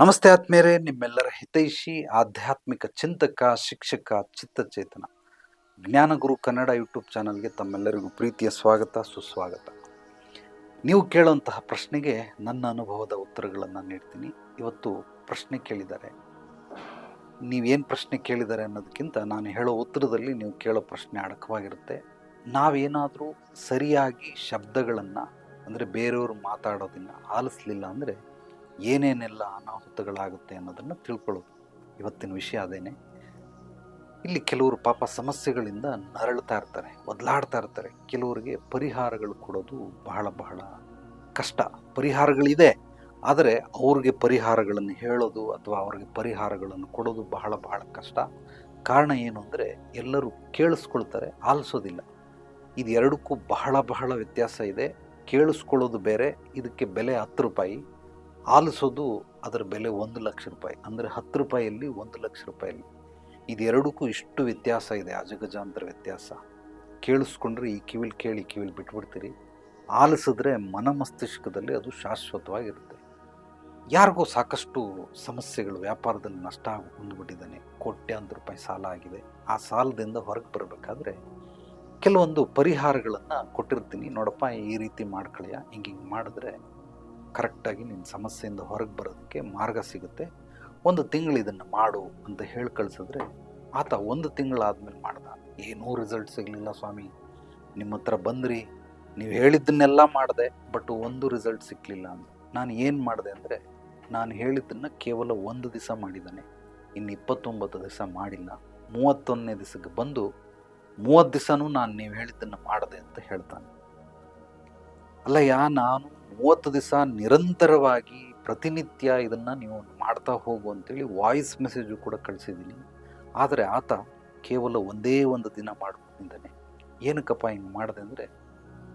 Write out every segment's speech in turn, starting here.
ನಮಸ್ತೆ ಆತ್ಮೇರೆ ನಿಮ್ಮೆಲ್ಲರ ಹಿತೈಷಿ, ಆಧ್ಯಾತ್ಮಿಕ ಚಿಂತಕ, ಶಿಕ್ಷಕ, ಚಿತ್ತಚೇತನ ಜ್ಞಾನಗುರು ಕನ್ನಡ ಯೂಟ್ಯೂಬ್ ಚಾನಲ್ಗೆ ತಮ್ಮೆಲ್ಲರಿಗೂ ಪ್ರೀತಿಯ ಸ್ವಾಗತ, ಸುಸ್ವಾಗತ. ನೀವು ಕೇಳುವಂತಹ ಪ್ರಶ್ನೆಗೆ ನನ್ನ ಅನುಭವದ ಉತ್ತರಗಳನ್ನು ನೀಡ್ತೀನಿ. ಇವತ್ತು ಪ್ರಶ್ನೆ ಕೇಳಿದ್ದಾರೆ. ನೀವೇನು ಪ್ರಶ್ನೆ ಕೇಳಿದ್ದಾರೆ ಅನ್ನೋದಕ್ಕಿಂತ ನಾನು ಹೇಳೋ ಉತ್ತರದಲ್ಲಿ ನೀವು ಕೇಳೋ ಪ್ರಶ್ನೆ ಅಡಕವಾಗಿರುತ್ತೆ. ನಾವೇನಾದರೂ ಸರಿಯಾಗಿ ಶಬ್ದಗಳನ್ನು, ಅಂದರೆ ಬೇರೆಯವರು ಮಾತಾಡೋದನ್ನು ಆಲಿಸ್ಲಿಲ್ಲ ಅಂದರೆ ಏನೇನೆಲ್ಲ ಅನಾಹುತಗಳಾಗುತ್ತೆ ಅನ್ನೋದನ್ನು ತಿಳ್ಕೊಳ್ಳೋದು. ಇವತ್ತಿನ ವಿಷಯ ಅದೇನೆ. ಇಲ್ಲಿ ಕೆಲವರು ಪಾಪ ಸಮಸ್ಯೆಗಳಿಂದ ನರಳ್ತಾ ಇರ್ತಾರೆ, ಒದ್ಲಾಡ್ತಾ ಇರ್ತಾರೆ. ಕೆಲವರಿಗೆ ಪರಿಹಾರಗಳು ಕೊಡೋದು ಬಹಳ ಬಹಳ ಕಷ್ಟ. ಪರಿಹಾರಗಳಿದೆ, ಆದರೆ ಅವ್ರಿಗೆ ಪರಿಹಾರಗಳನ್ನು ಹೇಳೋದು ಅಥವಾ ಅವ್ರಿಗೆ ಪರಿಹಾರಗಳನ್ನು ಕೊಡೋದು ಬಹಳ ಬಹಳ ಕಷ್ಟ. ಕಾರಣ ಏನು ಅಂದರೆ ಎಲ್ಲರೂ ಕೇಳಿಸ್ಕೊಳ್ತಾರೆ, ಆಲಿಸೋದಿಲ್ಲ. ಇದು ಎರಡಕ್ಕೂ ಬಹಳ ಬಹಳ ವ್ಯತ್ಯಾಸ ಇದೆ. ಕೇಳಿಸ್ಕೊಳ್ಳೋದು ಬೇರೆ, ಇದಕ್ಕೆ ಬೆಲೆ ಹತ್ತು ರೂಪಾಯಿ. ಆಲಿಸೋದು ಅದರ ಬೆಲೆ ಒಂದು ಲಕ್ಷ ರೂಪಾಯಿ, ಅಂದರೆ ಹತ್ತು ರೂಪಾಯಿಯಲ್ಲಿ ಒಂದು ಲಕ್ಷ ರೂಪಾಯಲ್ಲಿ ಇದೆರಡಕ್ಕೂ ಇಷ್ಟು ವ್ಯತ್ಯಾಸ ಇದೆ, ಅಜಗಜಾಂತರ ವ್ಯತ್ಯಾಸ. ಕೇಳಿಸ್ಕೊಂಡ್ರೆ ಈ ಕಿವಿಲ್ ಕೇಳಿ ಕಿವಿಲ್ ಬಿಟ್ಬಿಡ್ತೀರಿ. ಆಲಿಸಿದ್ರೆ ಮನಮಸ್ತಿಷ್ಕದಲ್ಲಿ ಅದು ಶಾಶ್ವತವಾಗಿರುತ್ತೆ. ಯಾರಿಗೋ ಸಾಕಷ್ಟು ಸಮಸ್ಯೆಗಳು, ವ್ಯಾಪಾರದಲ್ಲಿ ನಷ್ಟ ಹೊಂದ್ಬಿಟ್ಟಿದ್ದಾನೆ. ಕೋಟ್ಯಾಂತರ ರೂಪಾಯಿ ಸಾಲ ಆಗಿದೆ. ಆ ಸಾಲದಿಂದ ಹೊರಗೆ ಬರಬೇಕಾದ್ರೆ ಕೆಲವೊಂದು ಪರಿಹಾರಗಳನ್ನು ಕೊಟ್ಟಿರ್ತೀನಿ. ನೋಡಪ್ಪ, ಈ ರೀತಿ ಮಾಡ್ಕೊಳ್ಳಿಯ ಹಿಂಗೆ ಹಿಂಗೆ ಮಾಡಿದ್ರೆ ಕರೆಕ್ಟಾಗಿ ನಿನ್ನ ಸಮಸ್ಯೆಯಿಂದ ಹೊರಗೆ ಬರೋದಕ್ಕೆ ಮಾರ್ಗ ಸಿಗುತ್ತೆ. ಒಂದು ತಿಂಗಳು ಇದನ್ನು ಮಾಡು ಅಂತ ಹೇಳಿ ಕಳಿಸಿದ್ರೆ ಆತ ಒಂದು ತಿಂಗಳಾದ್ಮೇಲೆ ಮಾಡ್ದ. ಏನೂ ರಿಸಲ್ಟ್ ಸಿಗಲಿಲ್ಲ ಸ್ವಾಮಿ. ನಿಮ್ಮ ಹತ್ರ ಬಂದ್ರಿ. ನೀವು ಹೇಳಿದ್ದನ್ನೆಲ್ಲ ಮಾಡಿದೆ ಬಟ್ ಒಂದು ರಿಸಲ್ಟ್ ಸಿಕ್ಕಲಿಲ್ಲ ಅಂತ. ನಾನು ಏನು ಮಾಡಿದೆ ಅಂದರೆ, ನಾನು ಹೇಳಿದ್ದನ್ನು ಕೇವಲ ಒಂದು ದಿವಸ ಮಾಡಿದ್ದಾನೆ. ಇನ್ನು ಇಪ್ಪತ್ತೊಂಬತ್ತು ದಿವಸ ಮಾಡಿಲ್ಲ. ಮೂವತ್ತೊಂದನೇ ದಿವಸಕ್ಕೆ ಬಂದು ಮೂವತ್ತು ದಿವಸನೂ ನಾನು ನೀವು ಹೇಳಿದ್ದನ್ನು ಮಾಡಿದೆ ಅಂತ ಹೇಳ್ತಾನೆ. ಅಲ್ಲಯ್ಯ, ನಾನು ಮೂವತ್ತು ದಿವಸ ನಿರಂತರವಾಗಿ ಪ್ರತಿನಿತ್ಯ ಇದನ್ನು ನೀವು ಮಾಡ್ತಾ ಹೋಗು ಅಂತೇಳಿ ವಾಯ್ಸ್ ಮೆಸೇಜು ಕೂಡ ಕಳಿಸಿದ್ದೀನಿ ಆದರೆ ಆತ ಕೇವಲ ಒಂದೇ ಒಂದು ದಿನ ಮಾಡ್ಕೊಂಡಿದ್ದಾನೆ ಏನಕ್ಕಪ್ಪ ಹಿಂಗೆ ಮಾಡಿದೆ ಅಂದರೆ,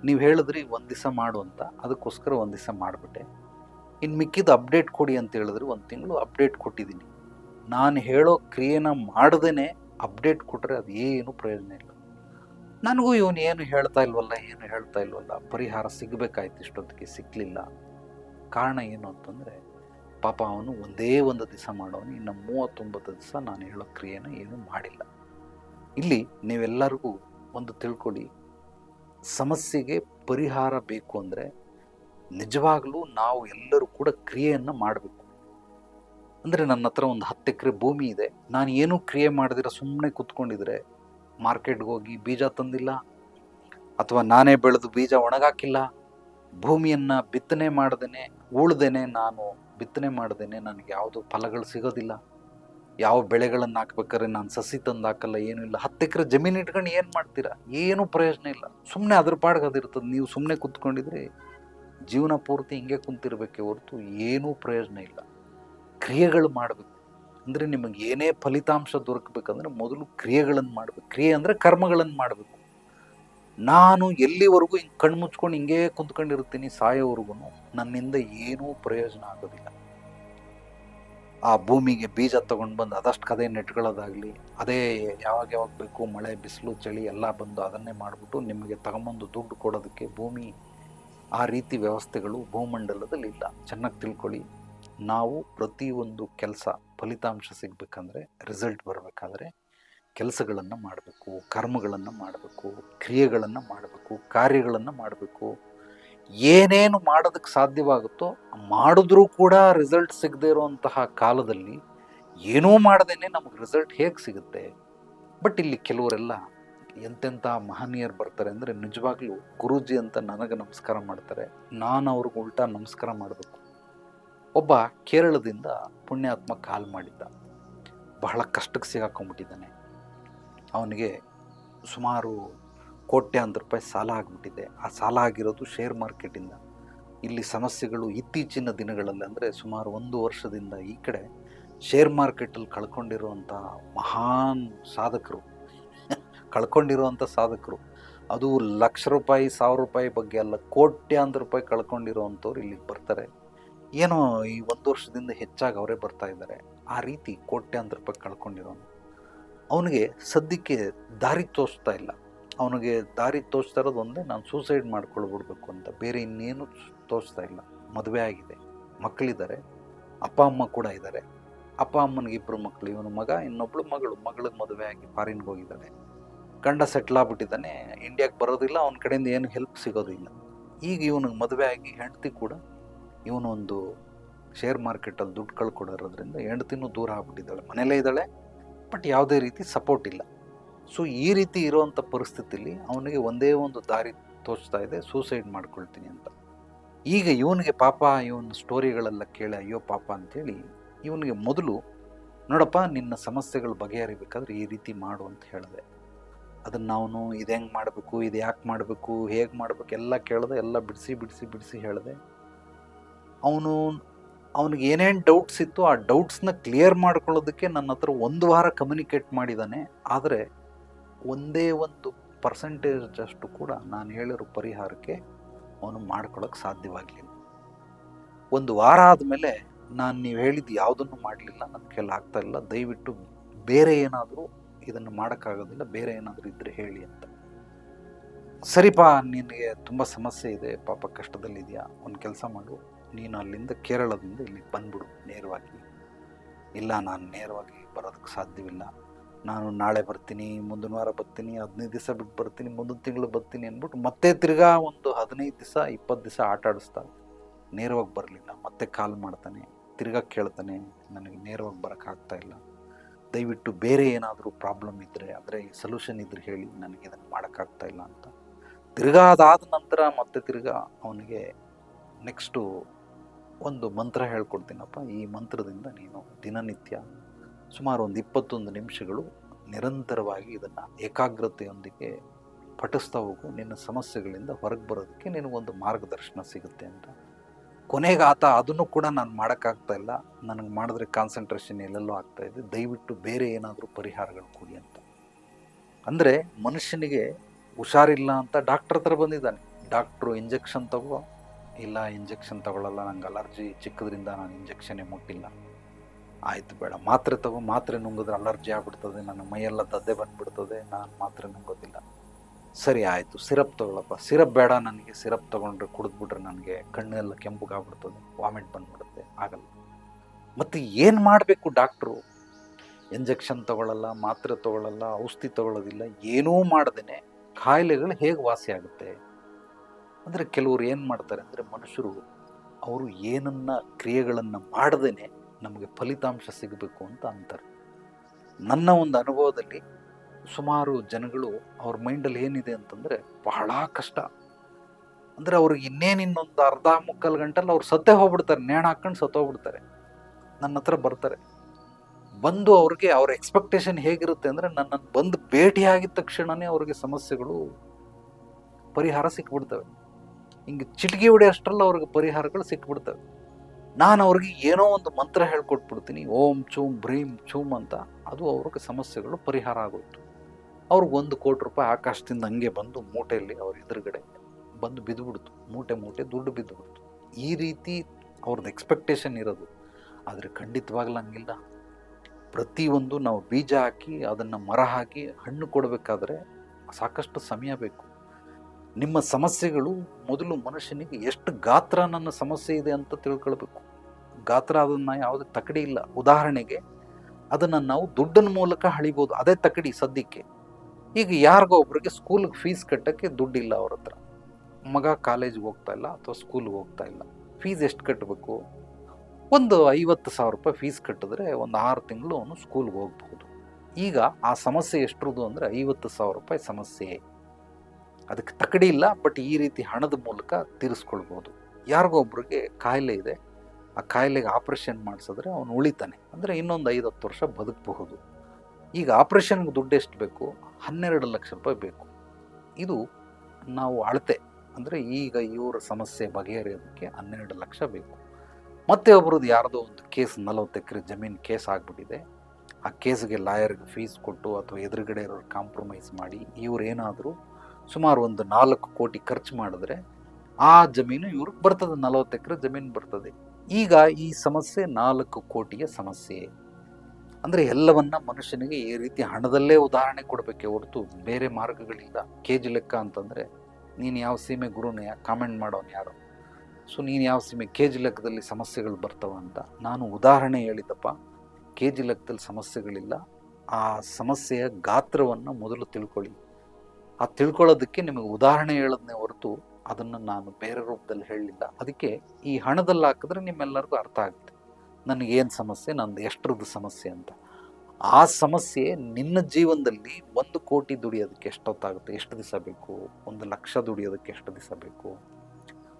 ನೀವು ಹೇಳಿದ್ರಿ ಒಂದು ದಿವಸ ಮಾಡು ಅಂತ, ಅದಕ್ಕೋಸ್ಕರ ಒಂದು ದಿವಸ ಮಾಡಿಬಿಟ್ಟೆ. ಇನ್ನು ಮಿಕ್ಕಿದ ಅಪ್ಡೇಟ್ ಕೊಡಿ ಅಂತ ಹೇಳಿದ್ರೆ, ಒಂದು ತಿಂಗಳು ಅಪ್ಡೇಟ್ ಕೊಟ್ಟಿದ್ದೀನಿ ನಾನು ಹೇಳೋ ಕ್ರಿಯೆನ ಮಾಡ್ದೇ ಅಪ್ಡೇಟ್ ಕೊಟ್ಟರೆ ಅದು ಏನು ಪ್ರಯೋಜನ ಇಲ್ಲ. ನನಗೂ ಇವನು ಏನು ಹೇಳ್ತಾ ಇಲ್ವಲ್ಲ, ಏನು ಹೇಳ್ತಾ ಇಲ್ವಲ್ಲ, ಪರಿಹಾರ ಸಿಗಬೇಕಾಯ್ತು ಇಷ್ಟೊತ್ತಿಗೆ ಸಿಕ್ಕಲಿಲ್ಲ ಕಾರಣ ಏನು ಅಂತಂದರೆ, ಪಾಪ ಅವನು ಒಂದೇ ಒಂದು ದಿವಸ ಮಾಡೋನು, ಇನ್ನು ಮೂವತ್ತೊಂಬತ್ತು ದಿವಸ ನಾನು ಹೇಳೋ ಕ್ರಿಯೆನ ಏನು ಮಾಡಿಲ್ಲ. ಇಲ್ಲಿ ನೀವೆಲ್ಲರಿಗೂ ಒಂದು ತಿಳ್ಕೊಳ್ಳಿ ಸಮಸ್ಯೆಗೆ ಪರಿಹಾರ ಬೇಕು ಅಂದರೆ ನಿಜವಾಗಲೂ ನಾವು ಎಲ್ಲರೂ ಕೂಡ ಕ್ರಿಯೆಯನ್ನು ಮಾಡಬೇಕು. ಅಂದರೆ ನನ್ನ ಹತ್ರ ಒಂದು ಹತ್ತು ಎಕರೆ ಭೂಮಿ ಇದೆ, ನಾನು ಏನೂ ಕ್ರಿಯೆ ಮಾಡಿದ್ರೆ ಸುಮ್ಮನೆ ಕೂತ್ಕೊಂಡಿದ್ರೆ ಮಾರ್ಕೆಟ್ಗೆ ಹೋಗಿ ಬೀಜ ತಂದಿಲ್ಲ ಅಥವಾ ನಾನೇ ಬೆಳೆದು ಬೀಜ ಒಣಗಾಕಿಲ್ಲ, ಭೂಮಿಯನ್ನು ಬಿತ್ತನೆ ಮಾಡ್ದೇನೆ, ಉಳ್ದೇನೆ ನಾನು ಬಿತ್ತನೆ ಮಾಡ್ದೇನೆ, ನನಗೆ ಯಾವುದು ಫಲಗಳು ಸಿಗೋದಿಲ್ಲ. ಯಾವ ಬೆಳೆಗಳನ್ನು ಹಾಕ್ಬೇಕಾದ್ರೆ ನಾನು ಸಸಿ ತಂದು ಹಾಕಲ್ಲ ಏನೂ ಇಲ್ಲ. ಹತ್ತು ಎಕರೆ ಜಮೀನು ಇಟ್ಕೊಂಡು ಏನು ಮಾಡ್ತೀರಾ? ಏನೂ ಪ್ರಯೋಜನ ಇಲ್ಲ. ಸುಮ್ಮನೆ ಅದ್ರ ಪಾಡ್ಗೆ ಅದಿರ್ತದೆ ನೀವು ಸುಮ್ಮನೆ ಕೂತ್ಕೊಂಡಿದ್ರೆ ಜೀವನ ಪೂರ್ತಿ ಹಿಂಗೆ ಕುಂತಿರ್ಬೇಕೆ ಹೊರತು ಏನೂ ಪ್ರಯೋಜನ ಇಲ್ಲ. ಕ್ರಿಯೆಗಳು ಮಾಡಬೇಕು. ಅಂದರೆ ನಿಮಗೆ ಏನೇ ಫಲಿತಾಂಶ ದೊರಕಬೇಕಂದ್ರೆ ಮೊದಲು ಕ್ರಿಯೆಗಳನ್ನು ಮಾಡಬೇಕು. ಕ್ರಿಯೆ ಅಂದರೆ ಕರ್ಮಗಳನ್ನು ಮಾಡಬೇಕು. ನಾನು ಎಲ್ಲಿವರೆಗೂ ಹಿಂಗೆ ಕಣ್ಣು ಮುಚ್ಕೊಂಡು ಹಿಂಗೆ ಕುಂತ್ಕೊಂಡಿರ್ತೀನಿ ಸಾಯೋವರೆಗೂ ನನ್ನಿಂದ ಏನೂ ಪ್ರಯೋಜನ ಆಗೋದಿಲ್ಲ. ಆ ಭೂಮಿಗೆ ಬೀಜ ತೊಗೊಂಡು ಬಂದು ಅದಷ್ಟು ಕದೇ ನೆಟ್ಕೊಳ್ಳೋದಾಗಲಿ, ಅದೇ ಯಾವಾಗ ಯಾವಾಗ ಬೇಕು ಮಳೆ, ಬಿಸಿಲು, ಚಳಿ ಎಲ್ಲ ಬಂದು ಅದನ್ನೇ ಮಾಡಿಬಿಟ್ಟು ನಿಮಗೆ ತಗೊಂಬಂದು ದುಡ್ಡು ಕೊಡೋದಕ್ಕೆ ಭೂಮಿ ಆ ರೀತಿ ವ್ಯವಸ್ಥೆಗಳು ಭೂಮಂಡಲದಲ್ಲಿ ಇಲ್ಲ. ಚೆನ್ನಾಗಿ ತಿಳ್ಕೊಳ್ಳಿ. ನಾವು ಪ್ರತಿಯೊಂದು ಕೆಲಸ ಫಲಿತಾಂಶ ಸಿಗಬೇಕಂದ್ರೆ ರಿಸಲ್ಟ್ ಬರಬೇಕಾದ್ರೆ ಕೆಲಸಗಳನ್ನು ಮಾಡಬೇಕು, ಕರ್ಮಗಳನ್ನು ಮಾಡಬೇಕು, ಕ್ರಿಯೆಗಳನ್ನು ಮಾಡಬೇಕು, ಕಾರ್ಯಗಳನ್ನು ಮಾಡಬೇಕು. ಏನೇನು ಮಾಡೋದಕ್ಕೆ ಸಾಧ್ಯವಾಗುತ್ತೋ ಮಾಡಿದ್ರೂ ಕೂಡ ರಿಸಲ್ಟ್ ಸಿಗದೇ ಇರುವಂತಹ ಕಾಲದಲ್ಲಿ ಏನೂ ಮಾಡದೇನೆ ನಮಗೆ ರಿಸಲ್ಟ್ ಹೇಗೆ ಸಿಗುತ್ತೆ? ಬಟ್ ಇಲ್ಲಿ ಕೆಲವರೆಲ್ಲ ಎಂತೆಂಥ ಮಹನೀಯರು ಬರ್ತಾರೆ ಅಂದರೆ ನಿಜವಾಗ್ಲೂ ಗುರೂಜಿ ಅಂತ ನನಗೆ ನಮಸ್ಕಾರ ಮಾಡ್ತಾರೆ. ನಾನು ಅವ್ರಿಗೆ ಉಲ್ಟಾ ನಮಸ್ಕಾರ ಮಾಡಬೇಕು. ಒಬ್ಬ ಕೇರಳದಿಂದ ಪುಣ್ಯಾತ್ಮ ಕಾಲ್ ಮಾಡಿದ್ದ. ಬಹಳ ಕಷ್ಟಕ್ಕೆ ಸಿಗಾಕೊಂಡ್ಬಿಟ್ಟಿದ್ದಾನೆ. ಅವನಿಗೆ ಸುಮಾರು ಕೋಟ್ಯಾಂತರ ರೂಪಾಯಿ ಸಾಲ ಆಗಿಬಿಟ್ಟಿದೆ. ಆ ಸಾಲ ಆಗಿರೋದು ಶೇರ್ ಮಾರ್ಕೆಟಿಂದ ಇಲ್ಲಿ ಸಮಸ್ಯೆಗಳು ಇತ್ತೀಚಿನ ದಿನಗಳಲ್ಲಿ ಅಂದರೆ ಸುಮಾರು ಒಂದು ವರ್ಷದಿಂದ ಈ ಕಡೆ ಶೇರ್ ಮಾರ್ಕೆಟಲ್ಲಿ ಕಳ್ಕೊಂಡಿರುವಂಥ ಮಹಾನ್ ಸಾಧಕರು. ಕಳ್ಕೊಂಡಿರುವಂಥ ಸಾಧಕರು. ಅದು ಲಕ್ಷ ರೂಪಾಯಿ, ಸಾವಿರ ರೂಪಾಯಿ ಬಗ್ಗೆ ಅಲ್ಲ, ಕೋಟ್ಯಾಂತರ ರೂಪಾಯಿ ಕಳ್ಕೊಂಡಿರೋವಂಥವ್ರು ಇಲ್ಲಿಗೆ ಬರ್ತಾರೆ. ಏನೋ ಈ ಒಂದು ವರ್ಷದಿಂದ ಹೆಚ್ಚಾಗಿ ಅವರೇ ಬರ್ತಾ ಇದ್ದಾರೆ. ಆ ರೀತಿ ಕೋಟ್ಯಾಂತರ ರೂಪಾಯಿ ಕಳ್ಕೊಂಡಿರೋನು. ಅವನಿಗೆ ಸದ್ಯಕ್ಕೆ ದಾರಿ ತೋರಿಸ್ತಾ ಇಲ್ಲ. ಅವನಿಗೆ ದಾರಿ ತೋರಿಸ್ತಾ ಇರೋದು ಒಂದೇ ನಾನು ಸೂಸೈಡ್ ಮಾಡ್ಕೊಳ್ಬಿಡ್ಬೇಕು ಅಂತ. ಬೇರೆ ಇನ್ನೇನು ತೋರಿಸ್ತಾ ಇಲ್ಲ. ಮದುವೆ ಆಗಿದೆ. ಮಕ್ಕಳಿದ್ದಾರೆ. ಅಪ್ಪ, ಅಮ್ಮ ಕೂಡ ಇದ್ದಾರೆ. ಅಪ್ಪ, ಅಮ್ಮನಿಗೆ ಇಬ್ಬರು ಮಕ್ಕಳು ಇವನು ಮಗ, ಇನ್ನೊಬ್ಳು ಮಗಳು. ಮಗಳಿಗೆ ಮದುವೆ ಆಗಿ ಫಾರಿನ್ಗೆ ಹೋಗಿದ್ದಾನೆ ಗಂಡ ಸೆಟ್ಲ್ ಆಗ್ಬಿಟ್ಟಿದ್ದಾನೆ. ಇಂಡಿಯಾಗೆ ಬರೋದಿಲ್ಲ. ಅವನ ಕಡೆಯಿಂದ ಏನು ಹೆಲ್ಪ್ ಸಿಗೋದಿಲ್ಲ. ಈಗ ಇವನಿಗೆ ಮದುವೆ ಆಗಿ ಹೆಂಡತಿ ಕೂಡ ಇವನು ಒಂದು ಶೇರ್ ಮಾರ್ಕೆಟಲ್ಲಿ ದುಡ್ಡು ಕಳ್ಕೊಡೋದ್ರಿಂದ ಹೆಂಡತಿನೂ ದೂರ ಆಗ್ಬಿಟ್ಟಿದ್ದಾಳೆ. ಮನೇಲೇ ಇದ್ದಾಳೆ ಬಟ್ ಯಾವುದೇ ರೀತಿ ಸಪೋರ್ಟ್ ಇಲ್ಲ. ಸೊ ಈ ರೀತಿ ಇರುವಂಥ ಪರಿಸ್ಥಿತಿಲಿ ಅವನಿಗೆ ಒಂದೇ ಒಂದು ದಾರಿ ತೋಚ್ತಾ ಇದೆ ಸೂಸೈಡ್ ಮಾಡ್ಕೊಳ್ತೀನಿ ಅಂತ. ಈಗ ಇವನಿಗೆ ಪಾಪ, ಇವನ ಸ್ಟೋರಿಗಳೆಲ್ಲ ಕೇಳಿ, ಅಯ್ಯೋ ಪಾಪ ಅಂಥೇಳಿ ಇವನಿಗೆ ಮೊದಲು, ನೋಡಪ್ಪ, ನಿನ್ನ ಸಮಸ್ಯೆಗಳು ಬಗೆಹರಿಬೇಕಾದ್ರೆ ಈ ರೀತಿ ಮಾಡು ಅಂತ ಹೇಳಿದೆ. ಅದನ್ನು ಅವನು ಇದು ಹೆಂಗೆ ಮಾಡಬೇಕು, ಇದು ಯಾಕೆ ಮಾಡಬೇಕು, ಹೇಗೆ ಮಾಡಬೇಕು ಎಲ್ಲ ಕೇಳಿದೆ, ಎಲ್ಲ ಬಿಡಿಸಿ ಬಿಡಿಸಿ ಬಿಡಿಸಿ ಹೇಳಿದೆ. ಅವನು, ಅವನಿಗೆ ಏನೇನು ಡೌಟ್ಸ್ ಇತ್ತು ಆ ಡೌಟ್ಸ್ನ ಕ್ಲಿಯರ್ ಮಾಡ್ಕೊಳ್ಳೋದಕ್ಕೆ ನನ್ನ ಹತ್ರ ಒಂದು ವಾರ ಕಮ್ಯುನಿಕೇಟ್ ಮಾಡಿದ್ದಾನೆ ಆದರೆ ಒಂದೇ ಒಂದು ಪರ್ಸೆಂಟೇಜ್ ಅಷ್ಟು ಕೂಡ ನಾನು ಹೇಳಿರೋ ಪರಿಹಾರಕ್ಕೆ ಅವನು ಮಾಡ್ಕೊಳ್ಳೋಕೆ ಸಾಧ್ಯವಾಗಲಿಲ್ಲ. ಒಂದು ವಾರ ಆದಮೇಲೆ ನಾನು ನೀವು ಹೇಳಿದ್ದು ಯಾವುದನ್ನು ಮಾಡಲಿಲ್ಲ ನನ್ನ ಕೈಲಿ ಆಗ್ತಾ ಇಲ್ಲ, ದಯವಿಟ್ಟು ಬೇರೆ ಏನಾದರೂ ಇದನ್ನು ಮಾಡೋಕ್ಕಾಗೋದಿಲ್ಲ, ಬೇರೆ ಏನಾದರೂ ಇದ್ದರೆ ಹೇಳಿ ಅಂತ. ಸರಿಪಾ, ನಿನಗೆ ತುಂಬ ಸಮಸ್ಯೆ ಇದೆ, ಪಾಪ ಕಷ್ಟದಲ್ಲಿದೆಯಾ, ಒಂದು ಕೆಲಸ ಮಾಡು. ನೀನು ಅಲ್ಲಿಂದ ಕೇರಳದಿಂದ ಇಲ್ಲಿಗೆ ಬಂದ್ಬಿಡು ನೇರವಾಗಿ. ಇಲ್ಲ, ನಾನು ನೇರವಾಗಿ ಬರೋದಕ್ಕೆ ಸಾಧ್ಯವಿಲ್ಲ. ನಾನು ನಾಳೆ ಬರ್ತೀನಿ, ಮುಂದಿನ ವಾರ ಬರ್ತೀನಿ, ಹದಿನೈದು ದಿವಸ ಬಿಟ್ಟು ಬರ್ತೀನಿ, ಮುಂದಿನ ತಿಂಗಳು ಬರ್ತೀನಿ ಅಂದ್ಬಿಟ್ಟು ಮತ್ತೆ ತಿರ್ಗಾ ಒಂದು ಹದಿನೈದು ದಿವಸ, ಇಪ್ಪತ್ತು ದಿವಸ ಆಟ ಆಡಿಸ್ತಾ ನೇರವಾಗಿ ಬರಲಿಲ್ಲ. ಮತ್ತೆ ಕಾಲ್ ಮಾಡ್ತಾನೆ, ತಿರ್ಗಾ ಕೇಳ್ತಾನೆ, ನನಗೆ ನೇರವಾಗಿ ಬರೋಕ್ಕಾಗ್ತಾ ಇಲ್ಲ. ದಯವಿಟ್ಟು ಬೇರೆ ಏನಾದರೂ ಪ್ರಾಬ್ಲಮ್ ಇದ್ದರೆ ಅಂದರೆ ಸೊಲ್ಯೂಷನ್ ಇದ್ರೆ ಹೇಳಿ, ನನಗೆ ಇದನ್ನು ಮಾಡೋಕ್ಕಾಗ್ತಾ ಇಲ್ಲ ಅಂತ. ತಿರ್ಗಾ ಅದಾದ ನಂತರ ಮತ್ತೆ ತಿರ್ಗಾ ಅವನಿಗೆ ನೆಕ್ಸ್ಟು ಒಂದು ಮಂತ್ರ ಹೇಳ್ಕೊಡ್ತೀನಪ್ಪ. ಈ ಮಂತ್ರದಿಂದ ನೀನು ದಿನನಿತ್ಯ ಸುಮಾರು ಒಂದು ಇಪ್ಪತ್ತೊಂದು ನಿಮಿಷಗಳು ನಿರಂತರವಾಗಿ ಇದನ್ನು ಏಕಾಗ್ರತೆಯೊಂದಿಗೆ ಪಠಿಸ್ತಾ ಹೋಗು. ನಿನ್ನ ಸಮಸ್ಯೆಗಳಿಂದ ಹೊರಗೆ ಬರೋದಕ್ಕೆ ನಿನಗೊಂದು ಮಾರ್ಗದರ್ಶನ ಸಿಗುತ್ತೆ ಅಂತ. ಕೊನೆಗೆ ಆತ ಅದನ್ನು ಕೂಡ ನಾನು ಮಾಡೋಕ್ಕಾಗ್ತಾ ಇಲ್ಲ. ನನಗೆ ಮಾಡಿದ್ರೆ ಕಾನ್ಸಂಟ್ರೇಷನ್ ಎಲ್ಲೆಲ್ಲೋ ಆಗ್ತಾ ಇದೆ. ದಯವಿಟ್ಟು ಬೇರೆ ಏನಾದರೂ ಪರಿಹಾರಗಳು ಕೊಡಿ ಅಂತ. ಅಂದರೆ ಮನುಷ್ಯನಿಗೆ ಹುಷಾರಿಲ್ಲ ಅಂತ ಡಾಕ್ಟ್ರ್ ಹತ್ರ ಬಂದಿದ್ದಾನೆ. ಡಾಕ್ಟ್ರು ಇಂಜೆಕ್ಷನ್ ತಗೋ ಇಲ್ಲ ಇಂಜೆಕ್ಷನ್ ತಗೊಳ್ಳಲ್ಲ ನಂಗೆ ಅಲರ್ಜಿ ಚಿಕ್ಕದ್ರಿಂದ ನಾನು ಇಂಜೆಕ್ಷನೇ ಮುಟ್ಟಿಲ್ಲ. ಆಯಿತು ಬೇಡ, ಮಾತ್ರೆ ತಗೋ, ಮಾತ್ರೆ ನುಂಗಿದ್ರೆ ಅಲರ್ಜಿ ಆಗ್ಬಿಡ್ತದೆ, ನನ್ನ ಮೈಯೆಲ್ಲ ದದ್ದೆ ಬಂದುಬಿಡ್ತದೆ, ನಾನು ಮಾತ್ರೆ ನುಂಗೋದಿಲ್ಲ. ಸರಿ ಆಯಿತು ಸಿರಪ್ ತಗೊಳಪ್ಪ ಸಿರಪ್ ಬೇಡ ನನಗೆ ಸಿರಪ್ ತೊಗೊಂಡ್ರೆ ಕುಡಿದ್ಬಿಟ್ರೆ ನನಗೆ ಕಣ್ಣೆಲ್ಲ ಕೆಂಪುಗಾಗ್ಬಿಡ್ತದೆ ವಾಮಿಟ್ ಬಂದ್ಬಿಡುತ್ತೆ, ಆಗಲ್ಲ. ಮತ್ತು ಏನು ಮಾಡಬೇಕು ಡಾಕ್ಟ್ರು ಇಂಜೆಕ್ಷನ್ ತಗೊಳ್ಳಲ್ಲ ಮಾತ್ರೆ ತಗೊಳ್ಳಲ್ಲ ಔಷಧಿ ತಗೊಳ್ಳೋದಿಲ್ಲ ಏನೂ ಮಾಡ್ದೇ ಕಾಯಿಲೆಗಳು ಹೇಗೆ ವಾಸಿ ಆಗುತ್ತೆ? ಅಂದರೆ ಕೆಲವರು ಏನು ಮಾಡ್ತಾರೆ ಅಂದರೆ ಮನುಷ್ಯರು ಅವರು ಏನನ್ನ ಕ್ರಿಯೆಗಳನ್ನು ಮಾಡದೇ ನಮಗೆ ಫಲಿತಾಂಶ ಸಿಗಬೇಕು ಅಂತ ಅಂತಾರೆ. ನನ್ನ ಒಂದು ಅನುಭವದಲ್ಲಿ ಸುಮಾರು ಜನಗಳು ಅವ್ರ ಮೈಂಡಲ್ಲಿ ಏನಿದೆ ಅಂತಂದರೆ ಬಹಳ ಕಷ್ಟ. ಅಂದರೆ ಅವ್ರಿಗೆ ಇನ್ನೇನು ಇನ್ನೊಂದು ಅರ್ಧ ಮುಕ್ಕಾಲು ಗಂಟೆಲ್ಲ ಅವ್ರು ಸತ್ತೇ ಹೋಗ್ಬಿಡ್ತಾರೆ, ನೇಣ ಹಾಕ್ಕೊಂಡು ಸತ್ತೋಗ್ಬಿಡ್ತಾರೆ ನನ್ನ ಹತ್ರ ಬರ್ತಾರೆ. ಬಂದು ಅವ್ರಿಗೆ ಅವ್ರ ಎಕ್ಸ್ಪೆಕ್ಟೇಷನ್ ಹೇಗಿರುತ್ತೆ ಅಂದರೆ ನನ್ನನ್ನು ಬಂದು ಭೇಟಿಯಾಗಿದ್ದ ತಕ್ಷಣವೇ ಅವ್ರಿಗೆ ಸಮಸ್ಯೆಗಳು ಪರಿಹಾರ ಸಿಕ್ಬಿಡ್ತವೆ. ಹಿಂಗೆ ಚಿಟಿಕೆ ಹೊಡೆ ಅಷ್ಟರಲ್ಲ ಅವ್ರಿಗೆ ಪರಿಹಾರಗಳು ಸಿಕ್ಬಿಡ್ತವೆ. ನಾನು ಅವ್ರಿಗೆ ಏನೋ ಒಂದು ಮಂತ್ರ ಹೇಳ್ಕೊಟ್ಬಿಡ್ತೀನಿ, ಓಂ ಚೂಮ್ ಭ್ರೀಂ ಚೂಮ್ ಅಂತ. ಅದು ಅವ್ರಿಗೆ ಸಮಸ್ಯೆಗಳು ಪರಿಹಾರ ಆಗೋಯ್ತು. ಅವ್ರಿಗೆ ಒಂದು ಕೋಟಿ ರೂಪಾಯಿ ಆಕಾಶದಿಂದ ಹಂಗೆ ಬಂದು ಮೂಟೆಯಲ್ಲಿ ಅವ್ರ ಎದುರುಗಡೆ ಬಂದು ಬಿದ್ದುಬಿಡ್ತು ಮೂಟೆ ಮೂಟೆ ದುಡ್ಡು ಬಿದ್ದುಬಿಡ್ತು ಈ ರೀತಿ ಅವ್ರದ್ದು ಎಕ್ಸ್ಪೆಕ್ಟೇಷನ್ ಇರೋದು. ಆದರೆ ಖಂಡಿತವಾಗ್ಲೂ ಹಂಗಿಲ್ಲ. ಪ್ರತಿಯೊಂದು ನಾವು ಬೀಜ ಹಾಕಿ, ಅದನ್ನು ಮರ ಹಾಕಿ, ಹಣ್ಣು ಕೊಡಬೇಕಾದ್ರೆ ಸಾಕಷ್ಟು ಸಮಯ ಬೇಕು. ನಿಮ್ಮ ಸಮಸ್ಯೆಗಳು ಮೊದಲು ಮನುಷ್ಯನಿಗೆ ಎಷ್ಟು ಗಾತ್ರ ನನ್ನ ಸಮಸ್ಯೆ ಇದೆ ಅಂತ ತಿಳ್ಕೊಳ್ಬೇಕು. ಗಾತ್ರ ಅದನ್ನು ಯಾವುದೇ ತಕಡಿ ಇಲ್ಲ. ಉದಾಹರಣೆಗೆ, ಅದನ್ನು ನಾವು ದುಡ್ಡಿನ ಮೂಲಕ ಹಳಿಬೋದು ಅದೇ ತಕಡಿ ಸದ್ಯಕ್ಕೆ. ಈಗ ಯಾರಿಗೋ ಒಬ್ರಿಗೆ ಸ್ಕೂಲ್ಗೆ ಫೀಸ್ ಕಟ್ಟೋಕ್ಕೆ ದುಡ್ಡಿಲ್ಲ ಅವ್ರ ಹತ್ರ. ಮಗ ಕಾಲೇಜ್ಗೆ ಹೋಗ್ತಾ ಇಲ್ಲ ಅಥವಾ ಸ್ಕೂಲ್ಗೆ ಹೋಗ್ತಾ ಇಲ್ಲ. ಫೀಸ್ ಎಷ್ಟು ಕಟ್ಟಬೇಕು ಒಂದು ಐವತ್ತು ಸಾವಿರ ರೂಪಾಯಿ ಫೀಸ್ ಕಟ್ಟಿದ್ರೆ ಒಂದು ಆರು ತಿಂಗಳು ಅವನು ಸ್ಕೂಲ್ಗೆ ಹೋಗ್ಬೋದು ಈಗ ಆ ಸಮಸ್ಯೆ ಎಷ್ಟ್ರದ್ದು ಅಂದರೆ ಐವತ್ತು ಸಾವಿರ ರೂಪಾಯಿ ಸಮಸ್ಯೆ. ಅದಕ್ಕೆ ತಕಡಿ ಇಲ್ಲ ಬಟ್ ಈ ರೀತಿ ಹಣದ ಮೂಲಕ ತೀರಿಸ್ಕೊಳ್ಬೋದು. ಯಾರಿಗೋ ಒಬ್ರಿಗೆ ಕಾಯಿಲೆ ಇದೆ. ಆ ಕಾಯಿಲೆಗೆ ಆಪ್ರೇಷನ್ ಮಾಡಿಸಿದ್ರೆ ಅವನು ಉಳಿತಾನೆ. ಅಂದರೆ ಇನ್ನೊಂದು ಐದು ಹತ್ತು ವರ್ಷ ಬದುಕಬಹುದು. ಈಗ ಆಪ್ರೇಷನ್ಗೆ ದುಡ್ಡು ಎಷ್ಟು ಬೇಕು? ಹನ್ನೆರಡು ಲಕ್ಷ ರೂಪಾಯಿ ಬೇಕು. ಇದು ನಾವು ಅಳತೆ. ಅಂದರೆ ಈಗ ಇವರ ಸಮಸ್ಯೆ ಬಗೆಹರಿಯೋದಕ್ಕೆ ಹನ್ನೆರಡು ಲಕ್ಷ ಬೇಕು. ಮತ್ತೆ ಒಬ್ರದ್ದು ಯಾರದೋ ಒಂದು ಕೇಸ್ ನಲವತ್ತು ಎಕರೆ ಜಮೀನು ಕೇಸ್ ಆಗಿಬಿಟ್ಟಿದೆ. ಆ ಕೇಸ್ಗೆ ಲಾಯರ್ಗೆ ಫೀಸ್ ಕೊಟ್ಟು ಅಥವಾ ಎದುರುಗಡೆ ಇರೋರು ಕಾಂಪ್ರಮೈಸ್ ಮಾಡಿ ಇವರೇನಾದರೂ ಸುಮಾರು ಒಂದು ನಾಲ್ಕು ಕೋಟಿ ಖರ್ಚು ಮಾಡಿದ್ರೆ ಆ ಜಮೀನು ಇವ್ರಿಗೆ ಬರ್ತದೆ, ನಲವತ್ತು ಎಕರೆ ಜಮೀನು ಬರ್ತದೆ. ಈಗ ಈ ಸಮಸ್ಯೆ ನಾಲ್ಕು ಕೋಟಿಯ ಸಮಸ್ಯೆ. ಅಂದರೆ ಎಲ್ಲವನ್ನ ಮನುಷ್ಯನಿಗೆ ಈ ರೀತಿ ಹಣದಲ್ಲೇ ಉದಾಹರಣೆ ಕೊಡಬೇಕೆ ಹೊರತು ಬೇರೆ ಮಾರ್ಗಗಳಿಲ್ಲ. ಕೆ ಜಿ ಲೆಕ್ಕ ಅಂತಂದರೆ ನೀನು ಯಾವ ಸೀಮೆ ಗುರುನೇ ಕಾಮೆಂಟ್ ಮಾಡೋನು ಯಾರು? ಸೊ ನೀನು ಯಾವ ಸೀಮೆ ಕೆ ಜಿ ಲೆಕ್ಕದಲ್ಲಿ ಸಮಸ್ಯೆಗಳು ಬರ್ತಾವ ಅಂತ ನಾನು ಉದಾಹರಣೆ ಹೇಳಿದ್ದಪ್ಪ. ಕೆ ಜಿ ಲೆಕ್ಕದಲ್ಲಿ ಸಮಸ್ಯೆಗಳಿಲ್ಲ. ಆ ಸಮಸ್ಯೆಯ ಗಾತ್ರವನ್ನು ಮೊದಲು ತಿಳ್ಕೊಳ್ಳಿ. ಆ ತಿಳ್ಕೊಳ್ಳೋದಕ್ಕೆ ನಿಮಗೆ ಉದಾಹರಣೆ ಹೇಳೋದನ್ನೇ ಹೊರತು ಅದನ್ನು ನಾನು ಬೇರೆ ರೂಪದಲ್ಲಿ ಹೇಳಲಿಲ್ಲ. ಅದಕ್ಕೆ ಈ ಹಣದಲ್ಲಿ ಹಾಕಿದ್ರೆ ನಿಮ್ಮೆಲ್ಲರಿಗೂ ಅರ್ಥ ಆಗುತ್ತೆ. ನನಗೇನು ಸಮಸ್ಯೆ? ನಂದು ಎಷ್ಟರದ್ದು ಸಮಸ್ಯೆ ಅಂತ. ಆ ಸಮಸ್ಯೆ ನಿನ್ನ ಜೀವನದಲ್ಲಿ ಒಂದು ಕೋಟಿ ದುಡಿಯೋದಕ್ಕೆ ಎಷ್ಟೊತ್ತಾಗುತ್ತೆ? ಎಷ್ಟು ದಿವಸ ಬೇಕು? ಒಂದು ಲಕ್ಷ ದುಡಿಯೋದಕ್ಕೆ ಎಷ್ಟು ದಿವಸ ಬೇಕು?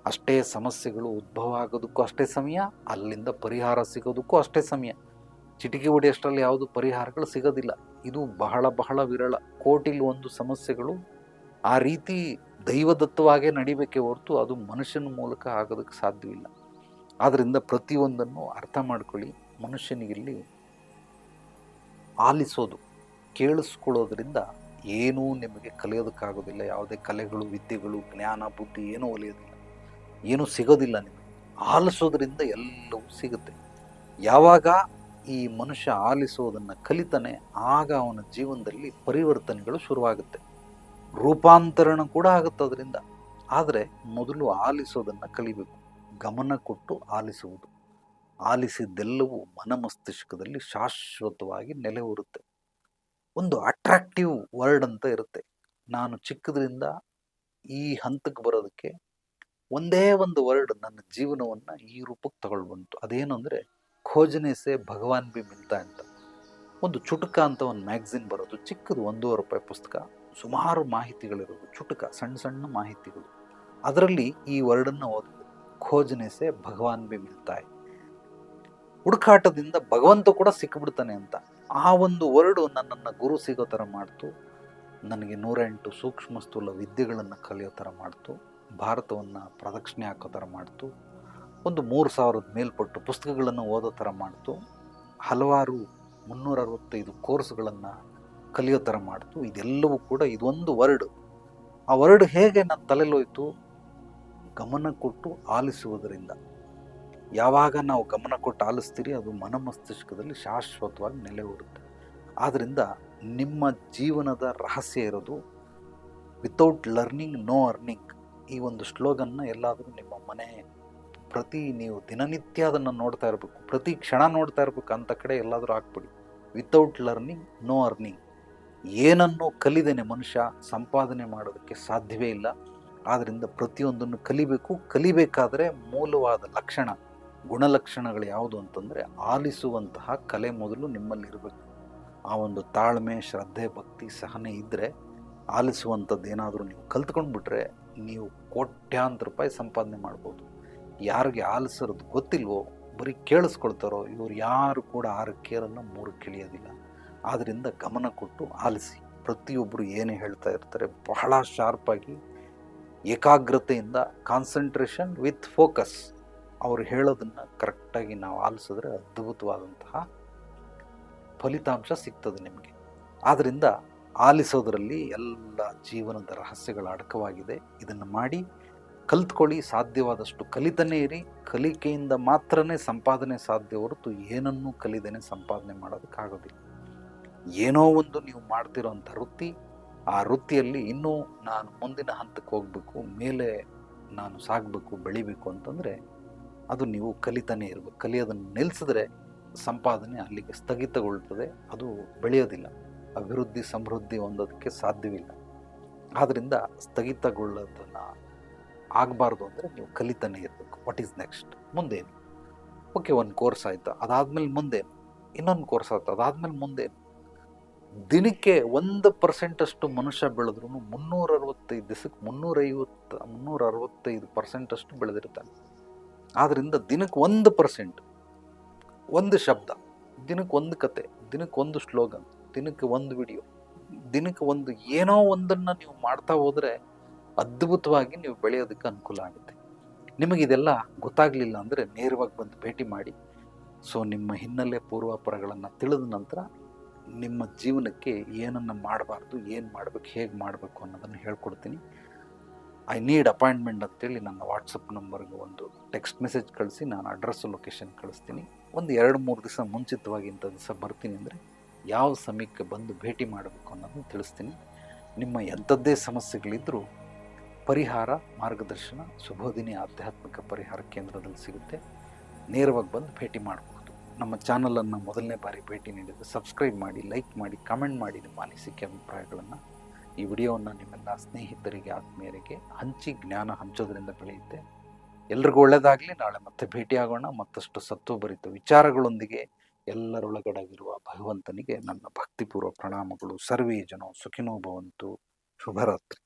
ಅಷ್ಟೇ ಸಮಸ್ಯೆಗಳು ಉದ್ಭವ ಆಗೋದಕ್ಕೂ ಅಷ್ಟೇ ಸಮಯ, ಅಲ್ಲಿಂದ ಪರಿಹಾರ ಸಿಗೋದಕ್ಕೂ ಅಷ್ಟೇ ಸಮಯ. ಚಿಟಿಕೆ ಹೊಡೆಯಷ್ಟರಲ್ಲಿ ಯಾವುದು ಪರಿಹಾರಗಳು ಸಿಗೋದಿಲ್ಲ. ಇದು ಬಹಳ ಬಹಳ ವಿರಳ. ಕೋಟಿಲ್ ಒಂದು ಸಮಸ್ಯೆಗಳು ಆ ರೀತಿ ದೈವದತ್ತವಾಗೇ ನಡಿಬೇಕೆ ಹೊರತು ಅದು ಮನುಷ್ಯನ ಮೂಲಕ ಆಗೋದಕ್ಕೆ ಸಾಧ್ಯವಿಲ್ಲ. ಆದ್ದರಿಂದ ಪ್ರತಿಯೊಂದನ್ನು ಅರ್ಥ ಮಾಡ್ಕೊಳ್ಳಿ. ಮನುಷ್ಯನಿಗಿಲ್ಲಿ ಆಲಿಸೋದು, ಕೇಳಿಸ್ಕೊಳ್ಳೋದ್ರಿಂದ ಏನೂ ನಿಮಗೆ ಕಲಿಯೋದಕ್ಕಾಗೋದಿಲ್ಲ. ಯಾವುದೇ ಕಲೆಗಳು, ವಿದ್ಯೆಗಳು, ಜ್ಞಾನ, ಬುದ್ಧಿ ಏನೂ ಒಲಿಯೋದಿಲ್ಲ. ಏನೂ ಸಿಗೋದಿಲ್ಲ ನಿಮಗೆ. ಆಲಿಸೋದ್ರಿಂದ ಎಲ್ಲವೂ ಸಿಗುತ್ತೆ. ಯಾವಾಗ ಈ ಮನುಷ್ಯ ಆಲಿಸೋದನ್ನು ಕಲಿತಾನೆ ಆಗ ಅವನ ಜೀವನದಲ್ಲಿ ಪರಿವರ್ತನೆಗಳು ಶುರುವಾಗುತ್ತೆ. ರೂಪಾಂತರಣ ಕೂಡ ಆಗುತ್ತೆ ಅದರಿಂದ. ಆದರೆ ಮೊದಲು ಆಲಿಸೋದನ್ನು ಕಲಿಬೇಕು. ಗಮನ ಕೊಟ್ಟು ಆಲಿಸುವುದು. ಆಲಿಸಿದ್ದೆಲ್ಲವೂ ಮನಮಸ್ತಿಷ್ಕದಲ್ಲಿ ಶಾಶ್ವತವಾಗಿ ನೆಲೆ ಹೊರುತ್ತೆ ಒಂದು ಅಟ್ರಾಕ್ಟಿವ್ ವರ್ಡ್ ಅಂತ ಇರುತ್ತೆ. ನಾನು ಚಿಕ್ಕದ್ರಿಂದ ಈ ಹಂತಕ್ಕೆ ಬರೋದಕ್ಕೆ ಒಂದೇ ಒಂದು ವರ್ಡ್ ನನ್ನ ಜೀವನವನ್ನು ಈ ರೂಪಕ್ಕೆ ತಗೊಳ್ಬಂತು. ಅದೇನು ಅಂದರೆ ಖೋಜನೆ ಸೆ ಭಗವಾನ್ ಬಿ ಮಿಲ್ತಾ ಅಂತ. ಒಂದು ಚುಟುಕ ಅಂತ ಒಂದು ಮ್ಯಾಗ್ಝಿನ್ ಬರೋದು, ಚಿಕ್ಕದು ಒಂದೂವರೆ ರೂಪಾಯಿ ಪುಸ್ತಕ, ಸುಮಾರು ಮಾಹಿತಿಗಳಿರೋದು ಚುಟುಕ, ಸಣ್ಣ ಸಣ್ಣ ಮಾಹಿತಿಗಳು. ಅದರಲ್ಲಿ ಈ ವರ್ಡನ್ನು ಓದಿದೆ ಖೋಜನೆ ಸೆ ಭಗವಾನ್ ಬಿ ಮಿಲ್ತಾಯ್ ಹುಡುಕಾಟದಿಂದ ಭಗವಂತ ಕೂಡ ಸಿಕ್ಕಿಬಿಡ್ತಾನೆ ಅಂತ. ಆ ಒಂದು ವರ್ಡು ನನ್ನನ್ನು ಗುರು ಸಿಗೋ ಥರ ಮಾಡ್ತು, ನನಗೆ ನೂರೆಂಟು ಸೂಕ್ಷ್ಮ ಸ್ಥೂಲ ವಿದ್ಯೆಗಳನ್ನು ಕಲಿಯೋ ಥರ ಮಾಡ್ತು, ಭಾರತವನ್ನು ಪ್ರದಕ್ಷಿಣೆ ಹಾಕೋ ಥರ ಮಾಡ್ತು. ಒಂದು ಮೂರು ಸಾವಿರದ ಮೇಲ್ಪಟ್ಟು ಪುಸ್ತಕಗಳನ್ನು ಓದೋ ಥರ ಮಾಡಿತು. ಹಲವಾರು ಮುನ್ನೂರ ಅರವತ್ತೈದು ಕೋರ್ಸ್ಗಳನ್ನು ಕಲಿಯೋ ಥರ ಮಾಡ್ತು. ಇದೆಲ್ಲವೂ ಕೂಡ ಇದೊಂದು ವರ್ಡ್. ಆ ವರ್ಡ್ ಹೇಗೆ ನನ್ನ ತಲೆಲೋಯ್ತು? ಗಮನ ಕೊಟ್ಟು ಆಲಿಸುವುದರಿಂದ. ಯಾವಾಗ ನಾವು ಗಮನ ಕೊಟ್ಟು ಆಲಿಸ್ತೀರಿ, ಅದು ಮನ ಮಸ್ತಿಷ್ಕದಲ್ಲಿ ಶಾಶ್ವತವಾಗಿ ನೆಲೆ ಊರುತ್ತೆ ಆದ್ದರಿಂದ ನಿಮ್ಮ ಜೀವನದ ರಹಸ್ಯ ಇರೋದು ವಿತೌಟ್ ಲರ್ನಿಂಗ್ ನೋ ಅರ್ನಿಂಗ್ ಈ ಒಂದು ಸ್ಲೋಗನ್ನ ಎಲ್ಲಾದರೂ ನಿಮ್ಮ ಮನೆ ಪ್ರತಿ ನೀವು ದಿನನಿತ್ಯ ಅದನ್ನು ನೋಡ್ತಾ ಇರಬೇಕು. ಪ್ರತಿ ಕ್ಷಣ ನೋಡ್ತಾ ಇರಬೇಕು. ಅಂತ ಕಡೆ ಎಲ್ಲಾದರೂ ಹಾಕ್ಬಿಡಿ. ವಿತೌಟ್ ಲರ್ನಿಂಗ್ ನೋ ಅರ್ನಿಂಗ್ ಏನನ್ನು ಕಲಿದೇನೆ ಮನುಷ್ಯ ಸಂಪಾದನೆ ಮಾಡೋದಕ್ಕೆ ಸಾಧ್ಯವೇ ಇಲ್ಲ. ಆದ್ದರಿಂದ ಪ್ರತಿಯೊಂದನ್ನು ಕಲಿಬೇಕು. ಕಲಿಬೇಕಾದರೆ ಮೂಲವಾದ ಲಕ್ಷಣ, ಗುಣಲಕ್ಷಣಗಳು ಯಾವುದು ಅಂತಂದರೆ ಆಲಿಸುವಂತಹ ಕಲೆ ಮೊದಲು ನಿಮ್ಮಲ್ಲಿರಬೇಕು ಆ ಒಂದು ತಾಳ್ಮೆ, ಶ್ರದ್ಧೆ, ಭಕ್ತಿ, ಸಹನೆ ಇದ್ದರೆ ಆಲಿಸುವಂಥದ್ದು ಏನಾದರೂ ನೀವು ಕಲ್ತ್ಕೊಂಡ್ಬಿಟ್ರೆ ನೀವು ಕೋಟ್ಯಾಂತರ ರೂಪಾಯಿ ಸಂಪಾದನೆ ಮಾಡ್ಬೋದು. ಯಾರಿಗೆ ಆಲಿಸೋದು ಗೊತ್ತಿಲ್ವೋ, ಬರೀ ಕೇಳಿಸ್ಕೊಳ್ತಾರೋ, ಇವರು ಯಾರು ಕೂಡ ಆರು ಕೇರನ್ನು ಮೂರು ಕೇಳಿಯೋದಿಲ್ಲ. ಆದ್ದರಿಂದ ಗಮನ ಕೊಟ್ಟು ಆಲಿಸಿ. ಪ್ರತಿಯೊಬ್ಬರು ಏನು ಹೇಳ್ತಾ ಇರ್ತಾರೆ, ಬಹಳ ಶಾರ್ಪಾಗಿ ಏಕಾಗ್ರತೆಯಿಂದ ಕಾನ್ಸಂಟ್ರೇಷನ್ ವಿತ್ ಫೋಕಸ್ ಅವ್ರು ಹೇಳೋದನ್ನು ಕರೆಕ್ಟಾಗಿ ನಾವು ಆಲಿಸಿದ್ರೆ ಅದ್ಭುತವಾದಂತಹ ಫಲಿತಾಂಶ ಸಿಗ್ತದೆ ನಿಮಗೆ. ಆದ್ದರಿಂದ ಆಲಿಸೋದರಲ್ಲಿ ಎಲ್ಲ ಜೀವನದ ರಹಸ್ಯಗಳ ಅಡಕವಾಗಿದೆ. ಇದನ್ನು ಮಾಡಿ ಕಲ್ತ್ಕೊಳ್ಳಿ, ಸಾಧ್ಯವಾದಷ್ಟು ಕಲಿತನೇ ಇರಿ. ಕಲಿಕೆಯಿಂದ ಮಾತ್ರನೇ ಸಂಪಾದನೆ ಸಾಧ್ಯ ಹೊರತು ಏನನ್ನೂ ಕಲಿದೇನೆ ಸಂಪಾದನೆ ಮಾಡೋದಕ್ಕಾಗೋದಿಲ್ಲ. ಏನೋ ಒಂದು ನೀವು ಮಾಡ್ತಿರೋಂಥ ವೃತ್ತಿ, ಆ ವೃತ್ತಿಯಲ್ಲಿ ಇನ್ನೂ ನಾನು ಮುಂದಿನ ಹಂತಕ್ಕೆ ಹೋಗಬೇಕು, ಮೇಲೆ ನಾನು ಸಾಗಬೇಕು, ಬೆಳಿಬೇಕು ಅಂತಂದರೆ ಅದು ನೀವು ಕಲಿತಾನೇ ಇರಬೇಕು. ಕಲಿಯೋದನ್ನು ನಿಲ್ಲಿಸಿದ್ರೆ ಸಂಪಾದನೆ ಅಲ್ಲಿಗೆ ಸ್ಥಗಿತಗೊಳ್ತದೆ, ಅದು ಬೆಳೆಯೋದಿಲ್ಲ. ಅಭಿವೃದ್ಧಿ, ಸಮೃದ್ಧಿ ಹೊಂದೋದಕ್ಕೆ ಸಾಧ್ಯವಿಲ್ಲ. ಆದ್ದರಿಂದ ಸ್ಥಗಿತಗೊಳ್ಳೋದನ್ನು ಆಗಬಾರ್ದು ಅಂದರೆ ನೀವು ಕಲಿತಾನೆ ಇರಬೇಕು. ವಾಟ್ ಈಸ್ ನೆಕ್ಸ್ಟ್ ಮುಂದೇನು? ಓಕೆ ಒಂದು ಕೋರ್ಸ್ ಆಯಿತು. ಅದಾದಮೇಲೆ ಮುಂದೆ ಇನ್ನೊಂದು ಕೋರ್ಸ್ ಆಯ್ತು. ಅದಾದಮೇಲೆ ಮುಂದೆ ದಿನಕ್ಕೆ ಒಂದು ಪರ್ಸೆಂಟಷ್ಟು ಮನುಷ್ಯ ಬೆಳೆದ್ರೂ ಮುನ್ನೂರ ಅರವತ್ತೈದು ದಿವಸಕ್ಕೆ ಮುನ್ನೂರೈವತ್ತು ಮುನ್ನೂರ ಅರವತ್ತೈದು ಪರ್ಸೆಂಟಷ್ಟು ಬೆಳೆದಿರ್ತಾನೆ. ಆದ್ದರಿಂದ ದಿನಕ್ಕೆ ಒಂದು ಪರ್ಸೆಂಟ್ ಒಂದು ಶಬ್ದ, ದಿನಕ್ಕೆ ಒಂದು ಕತೆ, ದಿನಕ್ಕೆ ಒಂದು ಸ್ಲೋಗನ್ ದಿನಕ್ಕೆ ಒಂದು ವಿಡಿಯೋ ದಿನಕ್ಕೆ ಒಂದು ಏನೋ ಒಂದನ್ನು ನೀವು ಮಾಡ್ತಾ ಹೋದರೆ ಅದ್ಭುತವಾಗಿ ನೀವು ಬೆಳೆಯೋದಕ್ಕೆ ಅನುಕೂಲ ಆಗುತ್ತೆ. ನಿಮಗೆ ಇದೆಲ್ಲ ಗೊತ್ತಾಗಲಿಲ್ಲ ಅಂದರೆ ನೇರವಾಗಿ ಬಂದು ಭೇಟಿ ಮಾಡಿ. ಸೊ ನಿಮ್ಮ ಹಿನ್ನೆಲೆ ಪೂರ್ವಾಪರಗಳನ್ನು ತಿಳಿದ ನಂತರ ನಿಮ್ಮ ಜೀವನಕ್ಕೆ ಏನನ್ನು ಮಾಡಬಾರ್ದು, ಏನು ಮಾಡಬೇಕು, ಹೇಗೆ ಮಾಡಬೇಕು ಅನ್ನೋದನ್ನು ಹೇಳ್ಕೊಡ್ತೀನಿ. ಐ ನೀಡ್ ಅಪಾಯಿಂಟ್ಮೆಂಟ್ ಅಂತೇಳಿ ನನ್ನ ವಾಟ್ಸಪ್ ನಂಬರ್ಗೆ ಒಂದು ಟೆಕ್ಸ್ಟ್ ಮೆಸೇಜ್ ಕಳಿಸಿ, ನಾನು ಅಡ್ರೆಸ್ ಲೊಕೇಶನ್ ಕಳಿಸ್ತೀನಿ. ಒಂದು ಎರಡು, ಮೂರು ದಿವಸ ಮುಂಚಿತವಾಗಿ ಇಂಥ ದಿವಸ ಬರ್ತೀನಿ ಅಂದರೆ ಯಾವ ಸಮಯಕ್ಕೆ ಬಂದು ಭೇಟಿ ಮಾಡಬೇಕು ಅನ್ನೋದನ್ನು ತಿಳಿಸ್ತೀನಿ. ನಿಮ್ಮ ಎಂಥದ್ದೇ ಸಮಸ್ಯೆಗಳಿದ್ದರೂ ಪರಿಹಾರ, ಮಾರ್ಗದರ್ಶನ ಸುಬೋಧಿನಿ ಆಧ್ಯಾತ್ಮಿಕ ಪರಿಹಾರ ಕೇಂದ್ರದಲ್ಲಿ ಸಿಗುತ್ತೆ. ನೇರವಾಗಿ ಬಂದು ಭೇಟಿ ಮಾಡಬಹುದು ನಮ್ಮ ಚಾನಲನ್ನು ಮೊದಲನೇ ಬಾರಿ ಭೇಟಿ ನೀಡಿದ್ದು ಸಬ್ಸ್ಕ್ರೈಬ್ ಮಾಡಿ, ಲೈಕ್ ಮಾಡಿ, ಕಮೆಂಟ್ ಮಾಡಿ ನಿಮ್ಮ ಅನಿಸಿಕೆ, ಅಭಿಪ್ರಾಯಗಳನ್ನು. ಈ ವಿಡಿಯೋವನ್ನು ನಿಮ್ಮೆಲ್ಲ ಸ್ನೇಹಿತರಿಗೆ, ಆತ್ಮೀಯರಿಗೆ ಹಂಚಿ ಜ್ಞಾನ ಹಂಚೋದ್ರಿಂದ ಬೆಳೆಯುತ್ತೆ. ಎಲ್ರಿಗೂ ಒಳ್ಳೆಯದಾಗಲಿ ನಾಳೆ ಮತ್ತೆ ಭೇಟಿಯಾಗೋಣ. ಮತ್ತಷ್ಟು ಸತ್ವಭರಿತ ವಿಚಾರಗಳೊಂದಿಗೆ ಎಲ್ಲರೊಳಗಡಗಿರುವ ಭಗವಂತನಿಗೆ ನನ್ನ ಭಕ್ತಿಪೂರ್ವ ಪ್ರಣಾಮಗಳು. ಸರ್ವೇ ಜನೋ ಸುಖಿನೋ ಭವಂತು. ಶುಭರಾತ್ರಿ.